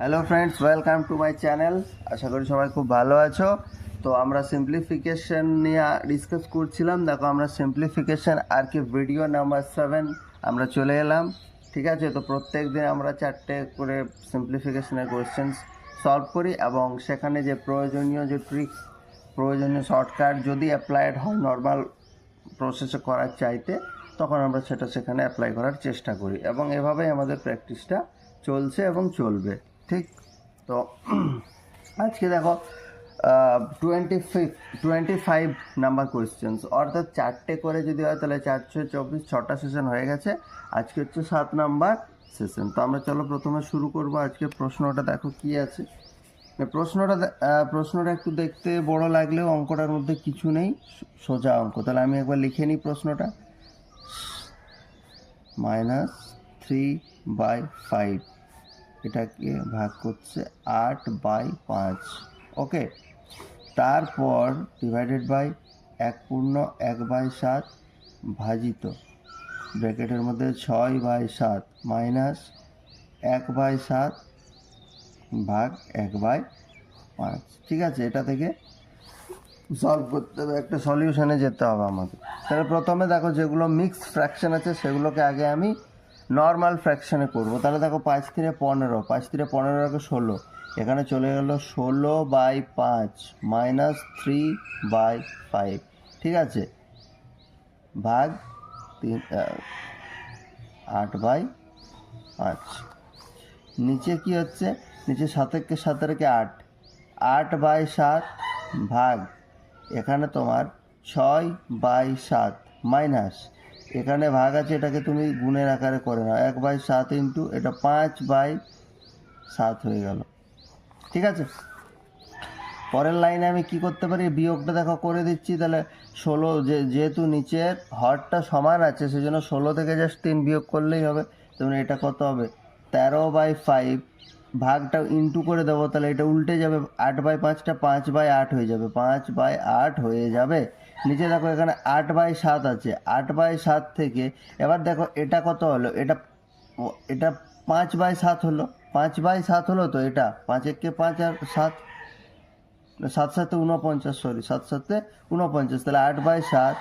Hello friends welcome to my channel আশা করি সবাই খুব ভালো আছো। তো আমরা সিম্পলিফিকেশন নিয়ে ডিসকাস করছিলাম। দেখো, আমরা সিম্পলিফিকেশন আর কি ভিডিও নাম্বার সেভেন আমরা চলে এলাম। ঠিক আছে? তো প্রত্যেক দিন আমরা চারটে করে সিম্পলিফিকেশনের কোয়েশ্চেন্স সলভ করি এবং সেখানে যে প্রয়োজনীয় যে ট্রিক্স প্রয়োজনীয় শর্টকাট যদি অ্যাপ্লাইড হয় নর্মাল প্রসেসে করার চাইতে, তখন আমরা সেটা সেখানে অ্যাপ্লাই করার চেষ্টা করি। এবং এভাবেই আমাদের প্র্যাকটিসটা চলছে এবং চলবে। ঠিক? তো, আজকে দেখো টোয়েন্টি ফিফ টোয়েন্টি ফাইভ নাম্বার কোয়েশ্চেন্স অর্থাৎ চারটে করে যদি হয়, তাহলে চারশো চব্বিশ, ছটা সেশন হয়ে গেছে। আজকে হচ্ছে সাত নাম্বার সেশন তো আমরা চলো প্রথমে শুরু করব। আজকে প্রশ্নটা দেখো কি আছে। প্রশ্নটা প্রশ্নটা একটু দেখতে বড় লাগলেও অঙ্কটার মধ্যে কিছু নেই। সোজা অঙ্ক। তাহলে আমি একবার লিখে নিই প্রশ্নটা। Minus three by five. এটাকে ভাগ করছে আট বাই পাঁচ। ওকে, তারপর ডিভাইডেড বাই এক পূর্ণ এক বাই সাত ভাজিত। ব্র্যাকেটের মধ্যে ছয় বাই সাত মাইনাস এক বাই সাত ভাগ এক বাই পাঁচ। ঠিক আছে, এটা থেকে সলভ করতে হবে, একটা সলিউশনে যেতে হবে আমাদের তাহলে প্রথমে দেখো যেগুলো মিক্সড ফ্র্যাকশন আছে, সেগুলোকে আগে আমি নর্মাল ফ্র্যাকশানে করব। তাহলে দেখো পাঁচ তিনে পনেরো, পাঁচ তিনে পনেরো আগে ষোলো। এখানে চলে গেল ষোলো বাই পাঁচ মাইনাস থ্রি বাই ফাইভ ঠিক আছে? ভাগ তিন আট বাই পাঁচ। নিচে কি হচ্ছে? নিচে সাতেরকে সাতেরকে আট। আট বাই সাত ভাগ। এখানে তোমার ছয় বাই সাত মাইনাস এখানে ভাগ আছে, এটাকে তুমি গুণের আকারে করে নাও। এক বাই সাত ইন্টু, এটা পাঁচ বাই সাত হয়ে গেল। ঠিক আছে? পরের লাইনে আমি কি করতে পারি? বিয়োগটা দেখো, করে দিচ্ছি। তাহলে ষোলো যেহেতু নিচের হরটা সমান আছে, সেজন্য ষোলো থেকে জাস্ট তিন বিয়োগ করলেই হবে। তেমন এটা কত হবে? তেরো বাই ফাইভ ভাগটা ইন্টু করে দেবো, তাহলে এটা উল্টে যাবে আট বাই পাঁচটা, পাঁচ বাই আট হয়ে যাবে। পাঁচ বাই আট হয়ে যাবে। নিচে দেখো এখানে আট বাই সাত আছে। আট বাই সাত থেকে এবার দেখো এটা কত হলো? এটা এটা পাঁচ বাই সাত হলো। পাঁচ বাই সাত হলো তো এটা? পাঁচ একে পাঁচ আর সাত? সাত সাথে উনপঞ্চাশ সরি সাত সাথে উনপঞ্চাশ তাহলে আট বাই সাত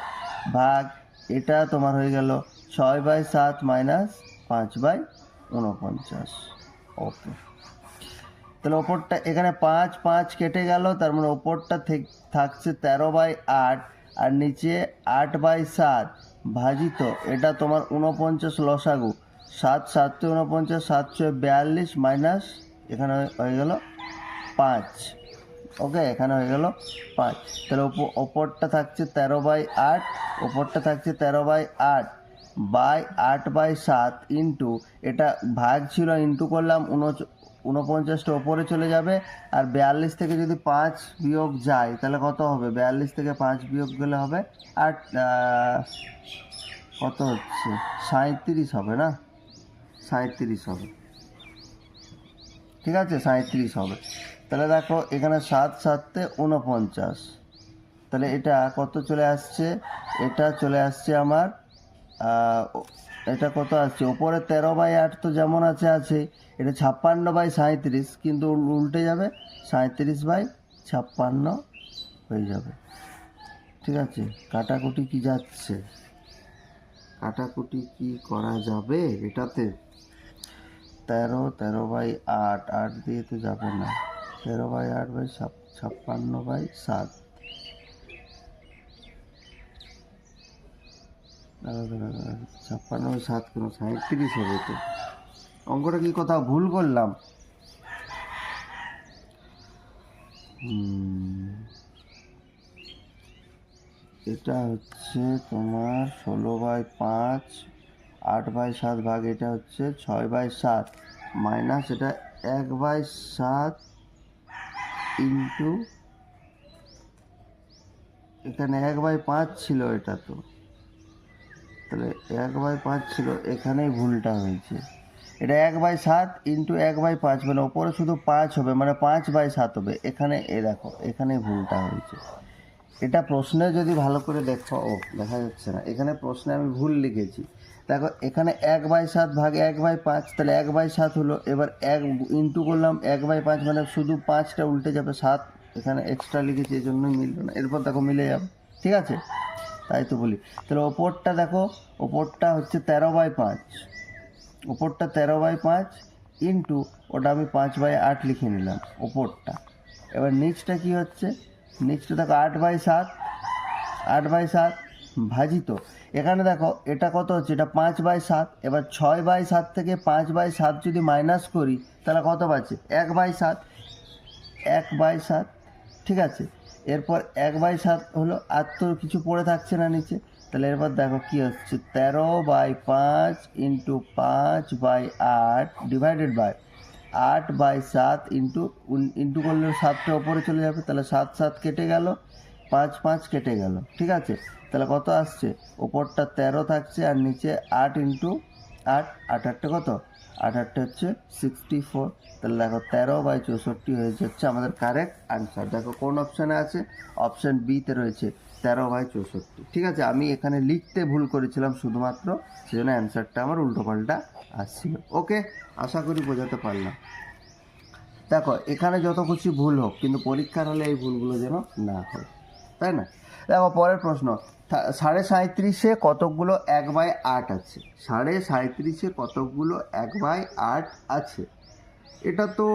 ভাগ এটা তোমার হয়ে গেল ছয় বাই সাত মাইনাস পাঁচ বাই উনপঞ্চাশ ওকে। তাহলে ওপরটা এখানে পাঁচ পাঁচ কেটে গেল, তার মানে ওপরটা থেক- থাকছে তেরো বাই আট। আর নিচে আট বাই সাত। ভাজিত, এটা তোমার উনপঞ্চাশ লসাগু। সাত সাততে উনপঞ্চাশ সাতশো বিয়াল্লিশ মাইনাস, এখানে হয়ে- গেল পাঁচ। ওকে, এখানে হয়ে গেল পাঁচ। তাহলে ওপ- ওপরটা থাকছে তেরো বাই আট, ওপরটা থাকছে তেরো বাই আট বাই আট বাই সাত ইন্টু, এটা ভাগ ছিল ইন্টু করলাম উনচ উনপঞ্চাশটা ওপরে চলে যাবে, আর বিয়াল্লিশ থেকে যদি পাঁচ বিয়োগ যায়, তাহলে কত হবে? বিয়াল্লিশ থেকে পাঁচ বিয়োগ গেলে হবে আর কত হচ্ছে? সাঁত্রিশ হবে না? সাঁত্রিশ হবে। ঠিক আছে? সাঁত্রিশ হবে। তাহলে দেখো, এখানে সাত সাতে উনপঞ্চাশ তাহলে এটা কত চলে আসছে? এটা চলে আসছে আমার এটা কত আসছে? ওপরে তেরো বাই আট তো যেমন আছে আছে। এটা ছাপ্পান্ন বাই সাঁত্রিশ কিন্তু উল্টে যাবে সাঁত্রিশ বাই ছাপ্পান্ন হয়ে যাবে। ঠিক আছে? কাটাকুটি কি যাচ্ছে? কাটাকুটি কি করা যাবে এটাতে? তেরো তেরো বাই আট আট দিয়ে তো যাবে না। তেরো বাই আট বাই ছাপ্পান্ন বাই সাত। ছাপ্পান্ন, সাত, কেন সাঁত্রিশ হবে তো। অঙ্কটা কি কোথাও ভুল করলাম। এটা হচ্ছে তোমার ষোলো বাই পাঁচ, আট বাই সাত ভাগ এটা হচ্ছে ছয় বাই সাত। মাইনাস এটা এক বাই সাত ইন্টু, এখানে এক বাই পাঁচ ছিল এটা তো। তাহলে এক বাই পাঁচ ছিল, এখানেই ভুলটা হয়েছে। এটা এক বাই সাত ইন্টু এক বাই পাঁচ মানে ওপরে শুধু পাঁচ হবে মানে পাঁচ বাই সাত হবে। এখানে, এ দেখো এখানে ভুলটা হয়েছে। এটা প্রশ্নে যদি ভালো করে দেখো, ও, দেখা যাচ্ছে না। এখানে প্রশ্নে আমি ভুল লিখেছি। দেখো, এখানে এক বাই সাত ভাগ এক বাই পাঁচ, তাহলে এক বাই সাত হলো, এবার এক ইন্টু করলাম, এক বাই পাঁচ মানে শুধু পাঁচটা উল্টে যাবে, সাত এখানে এক্সট্রা লিখেছি এই জন্যই মিললো না। এরপর দেখো, মিলে যাবে। ঠিক আছে? তাই তো বলি। তাহলে ওপরটা দেখো, ওপরটা হচ্ছে তেরো বাই পাঁচ। ওপরটা তেরো বাই পাঁচ ইন্টু ওটা আমি পাঁচ বাই আট লিখে নিলাম, ওপরটা। এবার নিচটা কি হচ্ছে? নিচটা দেখো আট বাই সাত, আট বাই সাত ভাজিত। এখানে দেখো, এটা কত হচ্ছে? এটা পাঁচ বাই সাত। এবার ছয় বাই সাত থেকে পাঁচ বাই সাত যদি মাইনাস করি, তাহলে কত পাচ্ছে? এক বাই সাত, এক বাই সাত, ঠিক আছে? এরপর এক বাই সাত হলো, আর তো কিছু পড়ে থাকছে না নিচে। তাহলে এরপর দেখো কি হচ্ছে। তেরো বাই পাঁচ ইন্টু পাঁচ বাই আট ডিভাইডেড বাই আট বাই সাত ইন্টু ইন্টু করলে সাতটা ওপরে চলে যাবে। তাহলে সাত সাত কেটে গেল, পাঁচ পাঁচ কেটে গেল। ঠিক আছে? তাহলে কত আসছে? ওপরটা তেরো থাকছে আর নিচে আট ইন্টু আট আটটা কত? আটটা হচ্ছে সিক্সটি ফোর তাহলে দেখো তেরো বাই চৌষট্টি হয়ে যাচ্ছে আমাদের কারেক্ট আনসার দেখো কোন অপশানে আছে? অপশান বিতে রয়েছে তেরো বাই চৌষট্টি। ঠিক আছে? আমি এখানে লিখতে ভুল করেছিলাম শুধুমাত্র, সেজন্য অ্যান্সারটা আমার উল্টোপাল্টা আসছিল। ওকে আশা করি বোঝাতে পারলাম। দেখো, এখানে যত কিছু ভুল হোক, কিন্তু পরীক্ষার হলে এই ভুলগুলো যেন না হয়। তাই না? দেখো, পরের প্রশ্ন। সাড়ে সাঁত্রিশে কতকগুলো এক বাই আট আছে? সাড়ে সাঁত্রিশে কতকগুলো এক বাই আট আছে? এটা তো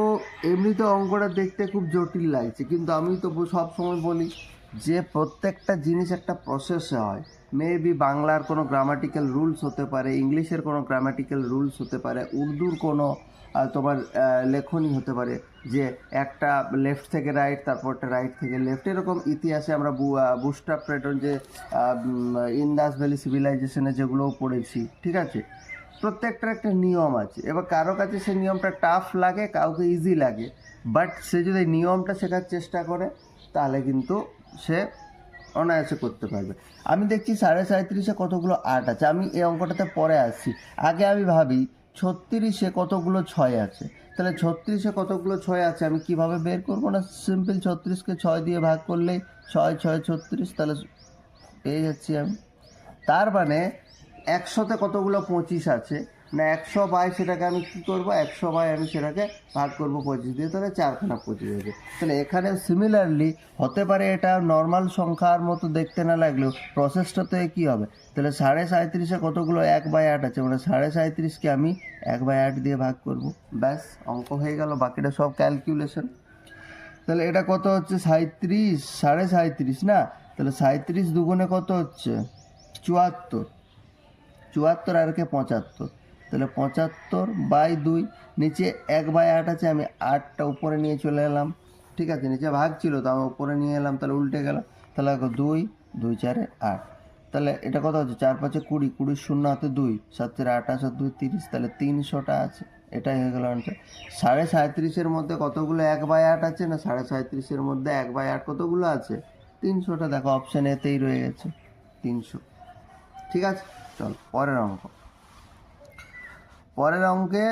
এমনিতে অঙ্কটা দেখতে খুব জটিল লাগছে, কিন্তু আমি তো সব সময় বলি যে প্রত্যেকটা জিনিস একটা প্রসেসে হয়। মেবি বাংলার কোনো গ্রামাটিক্যাল রুলস হতে পারে, ইংলিশের কোনো গ্রামাটিক্যাল রুলস হতে পারে, উর্দুর কোনো তোমার আহ, লেখনী হতে পারে যে একটা লেফট থেকে রাইট তারপরটা রাইট থেকে লেফট এরকম ইতিহাসে আমরা বুস্টার প্রেটন যে ইন্দাস ভ্যালি সিভিলাইজেশনে যেগুলোও পড়েছি ঠিক আছে? প্রত্যেকটার একটা নিয়ম আছে। এবার কারও কাছে সেই নিয়মটা টাফ লাগে কাউকে ইজি লাগে বাট সে যদি নিয়মটা শেখার চেষ্টা করে তাহলে কিন্তু সে অনায়াসে করতে পারবে। আমি দেখছি সাড়ে সাঁত্রিশে কতগুলো আর্ট আছে আমি এই অঙ্কটাতে পরে আসছি। আগে আমি ভাবি ছত্রিশে কতগুলো ছয় আছে? তাহলে ছত্রিশে কতগুলো ছয় আছে? আমি কীভাবে বের করব না? সিম্পল ছত্রিশকে ছয় দিয়ে ভাগ করলেই ছয় ছয়, ছত্রিশ, তাহলে পেয়ে যাচ্ছি আমি। তার মানে একশোতে কতগুলো? পঁচিশ আছে। না, একশো বাই সেটাকে আমি কী করব? একশো বাই আমি সেটাকে ভাগ করব পঁচিশ দিয়ে, তাহলে চারখানা পঁচিশ হয়েছে তাহলে এখানে সিমিলারলি হতে পারে এটা নর্মাল সংখ্যার মতো দেখতে না লাগলেও প্রসেসটা তো কী হবে? তাহলে সাড়ে সাঁত্রিশে কতগুলো? এক বাই আট আছে মানে সাড়ে সাঁত্রিশকে আমি এক বাই আট দিয়ে ভাগ করব। ব্যাস, অঙ্ক হয়ে গেল, বাকিটা সব ক্যালকুলেশন তাহলে এটা কত হচ্ছে? সাঁত্রিশ সাড়ে সাঁত্রিশ না? তাহলে সাঁত্রিশ দুগুণে কত হচ্ছে? চুয়াত্তর। চুয়াত্তর আর কে পঁচাত্তর। তাহলে পঁচাত্তর বাই দুই, নিচে এক বাই আট আছে, আমি আটটা উপরে নিয়ে চলে এলাম। ঠিক আছে, নিচে ভাগ ছিল, তো আমি উপরে নিয়ে এলাম, তাহলে উল্টে গেল। তাহলে দুই দুই চারে আট। তাহলে এটা কত হচ্ছে? চার পাঁচে কুড়ি, কুড়ির শূন্য হাতে দুই, সাত চারে আঠাশ আর দুই তিরিশ, তাহলে তিনশোটা আছে। এটাই হয়ে গেল আনসার সাড়ে সাঁত্রিশের মধ্যে কতগুলো এক বাই আট আছে না সাড়ে সাঁত্রিশের মধ্যে এক বাই আট কতগুলো আছে? তিনশোটা, দেখো অপশান এতেই রয়ে গেছে। তিনশো। ঠিক আছে, চল, পরের অঙ্ক। পরের অঙ্কে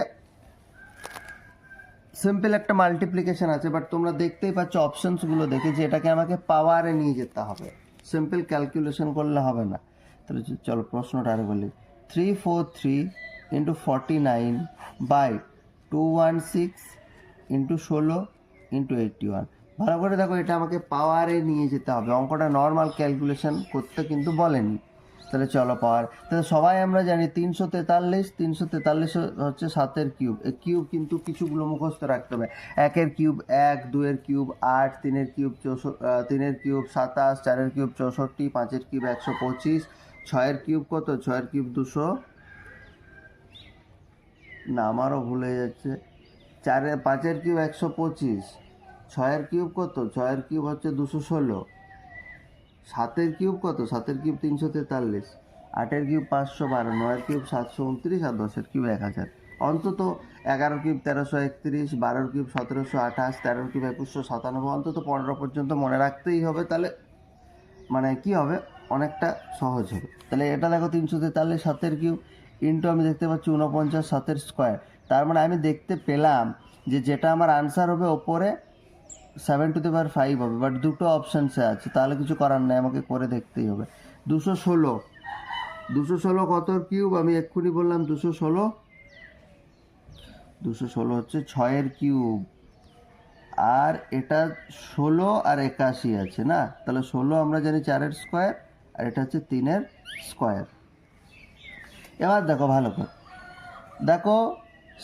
সিম্পল একটা মাল্টিপ্লিকেশন আছে বাট তোমরা দেখতেই পাচ্ছ অপশনসগুলো দেখে যে এটাকে আমাকে পাওয়ারে নিয়ে যেতে হবে। সিম্পল ক্যালকুলেশন করলে হবে না। তাহলে চলো প্রশ্নটা আরে বলি। Three four three into forty nine by two one six into ষোলো ইন্টু এইটটি ওয়ান ভালো করে দেখো, এটা আমাকে পাওয়ারে নিয়ে যেতে হবে। অঙ্কটা নর্মাল ক্যালকুলেশন করতে কিন্তু বলেনি। তাহলে চলো পাওয়ার। তাহলে সবাই আমরা জানি তিনশো তেতাল্লিশ তিনশো তেতাল্লিশ হচ্ছে সাতের কিউব। এই কিউব কিন্তু কিছুগুলো মুখস্থ রাখতে হবে। একের কিউব এক দুয়ের কিউব আট, তিনের কিউব চৌষট্টি তিনের কিউব সাতাশ, চারের কিউব চৌষট্টি, পাঁচের কিউব একশো পঁচিশ, ছয়ের কিউব কত? ছয়ের কিউব দুশো। না, আমারও ভুলে যাচ্ছে। চারের পাঁচের কিউব একশো পঁচিশ, ছয়ের কিউব কত? ছয়ের কিউব হচ্ছে দুশো ষোলো। সাতের কিউব কত? সাতের কিউব তিনশো তেতাল্লিশ, আটের কিউব পাঁচশো বারো, নয়ের কিউব সাতশো উনত্রিশ আর দশের কিউব এক হাজার। অন্তত এগারো কিউব তেরোশো একত্রিশ, বারোর কিউব সতেরোশো আঠাশ, তেরোর কিউব একুশশো সাতানব্বই, অন্তত পনেরো পর্যন্ত মনে রাখতেই হবে তাহলে। মানে কি হবে? অনেকটা সহজ হবে। তাহলে এটা দেখো তিনশো তেতাল্লিশ, সাতের কিউব ইন্টু আমি দেখতে পাচ্ছি উনপঞ্চাশ সাতের স্কোয়ার তার মানে আমি দেখতে পেলাম যে যেটা আমার আনসার হবে ওপরে seven to the power five হবে বাট দুটো অপশানসে আছে, তাহলে কিছু করার নেই, আমাকে করে দেখতেই হবে। দুশো ষোলো। দুশো ষোলো কত কিউব আমি এক্ষুনি বললাম দুশো ষোলো। দুশো ষোলো হচ্ছে ছয়ের কিউব আর এটা ষোলো আর একাশি আছে না? তাহলে ষোলো আমরা জানি চারের স্কোয়ার আর এটা হচ্ছে তিনের স্কোয়ার এবার দেখো ভালো করে। দেখো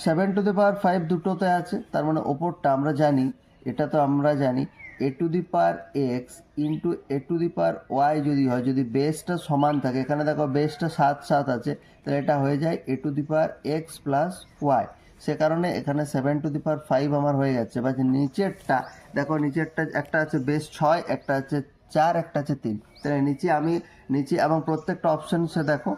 seven to the power five দুটোতে আছে, তার মানে ওপরটা আমরা জানি এটা তো আমরা জানি a to the power x into a to the power y যদি হয়, যদি বেসটা সমান থাকে, এখানে দেখো বেসটা সাত সাত আছে, তাহলে এটা হয়ে যায় a to the power x plus y সে কারণে এখানে seven to the power five আমার হয়ে যাচ্ছে। বা নিচেরটা, দেখো নিচেরটা একটা আছে বেস ছয়, একটা আছে চার, একটা আছে তিন। তাহলে নিচে আমি, নিচে এবং প্রত্যেকটা অপশানসে দেখো,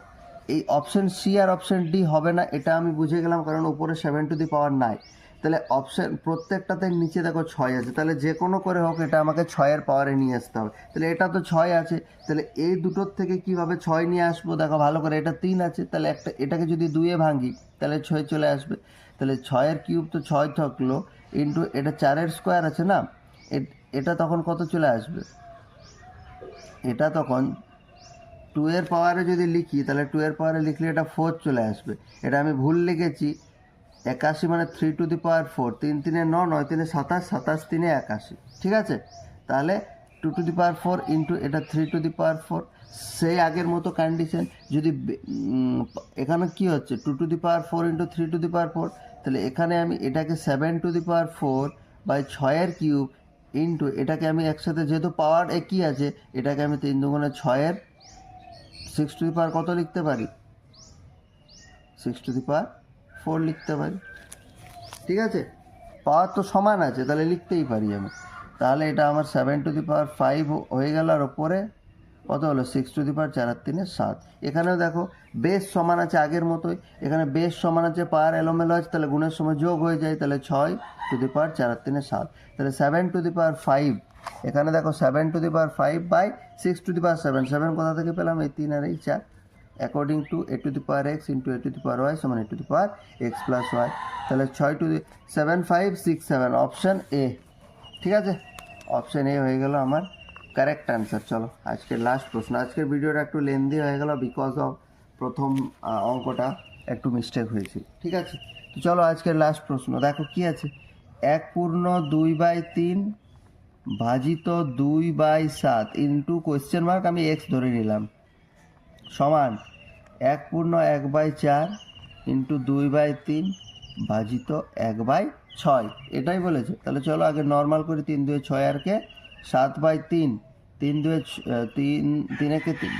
এই অপশান সি আর অপশান ডি হবে না, এটা আমি বুঝে গেলাম কারণ উপরে সেভেন টু দি পাওয়ার নাই। তাহলে অপশান প্রত্যেকটাতে নিচে দেখো ছয় আছে। তাহলে যে কোনো করে হোক, এটা আমাকে ছয়ের পাওয়ারে নিয়ে আসতে হবে। তাহলে এটা তো ছয় আছে। তাহলে এই দুটোর থেকে কীভাবে ছয় নিয়ে আসব? দেখো ভালো করে, এটা তিন আছে। তাহলে একটা, এটাকে যদি দুয়ে ভাঙি, তাহলে ছয় চলে আসবে। তাহলে ছয়ের কিউব তো ছয় থাকল ইন্টু এটা চারের স্কোয়ার আছে না? এটা তখন কত চলে আসবে? এটা তখন টু এর পাওয়ারে যদি লিখি, তাহলে টু এর পাওয়ারে লিখলে এটা ফোর চলে আসবে। এটা আমি ভুল লিখেছি। একাশি মানে three to the power four তিন, তিনে ন, নয়, তিনে সাতাশ সাতাশ, তিনে একাশি, ঠিক আছে? তাহলে two to the power four into এটা three to the power four সেই আগের মতো কন্ডিশন যদি এখানে কি হচ্ছে? Two to the power four into three to the power four তাহলে এখানে আমি এটাকে seven to the power four by ছয়ের কিউব ইন্টু এটাকে আমি একসাথে যেহেতু পাওয়ার একই আছে, এটাকে আমি তিন দুগুণে ছয়ের সিক্স টু দি পাওয়ার কত লিখতে পারি? Six to the power four লিখতে পারি। ঠিক আছে? পাওয়ার তো সমান আছে, তাহলে লিখতেই পারি আমি। তাহলে এটা আমার seven to the power five হয়ে গেল আর ওপরে কত হলো? সিক্স টু দি পাওয়ার চার আর তিনে সাত। এখানেও দেখো বেশ সমান আছে আগের মতোই। এখানে বেশ সমান আছে পাওয়ার এলোমেলো আছে, তাহলে গুণের সময় যোগ হয়ে যায়, তাহলে ছয় টু দি পাওয়ার চার আর তিনে সাত। তাহলে seven to the power five এখানে দেখো seven to the power five by six to the power seven seven কোথা থেকে পেলাম? এই তিন আর এই চার। According to a to the power x into a to the power y সমান a to the power x plus y তাহলে ছয় to the seven five six seven option a ঠিক আছে? অপশান এ হয়ে গেল আমার কারেক্ট অ্যান্সার চলো, আজকের লাস্ট প্রশ্ন। আজকের ভিডিওটা একটু লেন্দি হয়ে গেল বিকজ অফ প্রথম অঙ্কটা একটু মিস্টেক হয়েছে। ঠিক আছে? তো চলো, আজকের লাস্ট প্রশ্ন। দেখো কি আছে? এক পূর্ণ দুই বাই তিন ভাজিত দুই বাই সাত। ইন্টু কোয়েশ্চেন মার্ক আমি এক্স ধরে নিলাম। সমান এক পূর্ণ এক বাই চার ইন্টু দুই বাই তিন ভাজিত এক বাই ছয়। এটাই বলেছে। তাহলে চলো আগে নর্মাল করে তিন দুয়ে ছয় আর কে? সাত বাই তিন। তিন দুয়ে তিন তিন একে তিন।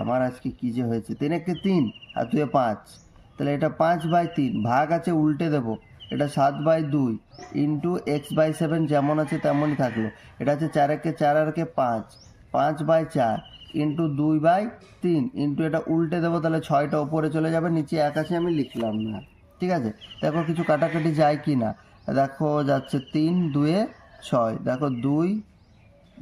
আমার আজকে কী যে হয়েছে? তিন একে তিন আর দুয়ে পাঁচ। তাহলে এটা পাঁচ বাই তিন। ভাগ আছে, উল্টে দেবো। এটা সাত বাই দুই ইন্টু এক্স বাই সেভেন যেমন আছে তেমনই থাকল। এটা হচ্ছে চার একে চার আর কে পাঁচ। পাঁচ বাই চার। ইন্টু দুই বাই তিন ইন্টু এটা উল্টে দেবো, তাহলে ছয়টা উপরে চলে যাবে, নিচে এক আমি লিখলাম না, ঠিক আছে? দেখো কিছু কাটাকাটি যায় কি না দেখো যাচ্ছে তিন, দুয়ে ছয়, দেখো দুই,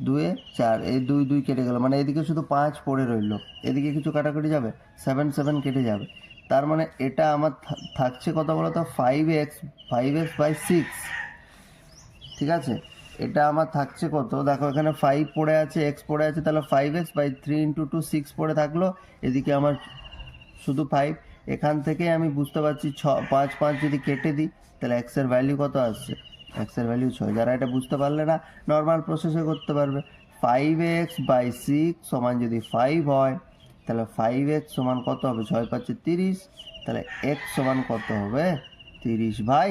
দুয়ে চার, এই দুই দুই কেটে গেল মানে এদিকে শুধু পাঁচ পড়ে রইল, এদিকে কিছু কাটাকাটি যাবে সেভেন সেভেন কেটে যাবে। তার মানে এটা আমার থাকছে কত বলো তো five x five x by six ঠিক আছে? এটা আমার থাকছে কত? দেখো, এখানে ফাইভ পড়ে আছে এক্স পড়ে আছে, তাহলে five x by three into two six পড়ে থাকল। এদিকে আমার শুধু ফাইভ এখান থেকে আমি বুঝতে পারছি ছ, পাঁচ পাঁচ যদি কেটে দিই, তাহলে এক্সের ভ্যালু কত আসছে? এক্সের ভ্যালু ছয়। যারা এটা বুঝতে পারলে না নর্মাল প্রসেসে করতে পারবে। ফাইভ এক্স বাই সিক্স সমান যদি ফাইভ হয়, তাহলে ফাইভ এক্স সমান কত হবে? ছয় পাঁচে তিরিশ। তাহলে এক্স সমান কত হবে? তিরিশ বাই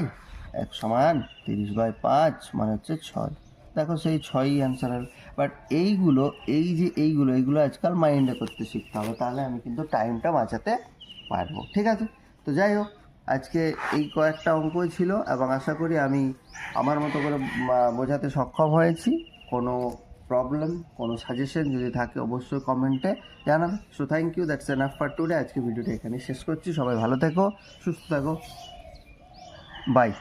এক সমান তিরিশ বাই পাঁচ মানে হচ্ছে ছয়। দেখো সেই ছয়ই অ্যান্সার হবে বাট এইগুলো, এই যে এইগুলো এইগুলো আজকাল মাইন্ডে করতে শিখতে হবে, তাহলে আমি কিন্তু টাইমটা বাঁচাতে পারব, ঠিক আছে? তো যাই হোক, আজকে এই কয়েকটা অঙ্কই ছিল এবং আশা করি আমি আমার মতো করে বোঝাতে সক্ষম হয়েছি। কোনো প্রবলেম কোনো সাজেশন যদি থাকে অবশ্যই কমেন্টে জানাবে so thank you that's enough for today আজকে ভিডিওটা এখানে শেষ করছি। সবাই ভালো থেকো, সুস্থ থাকো। বাই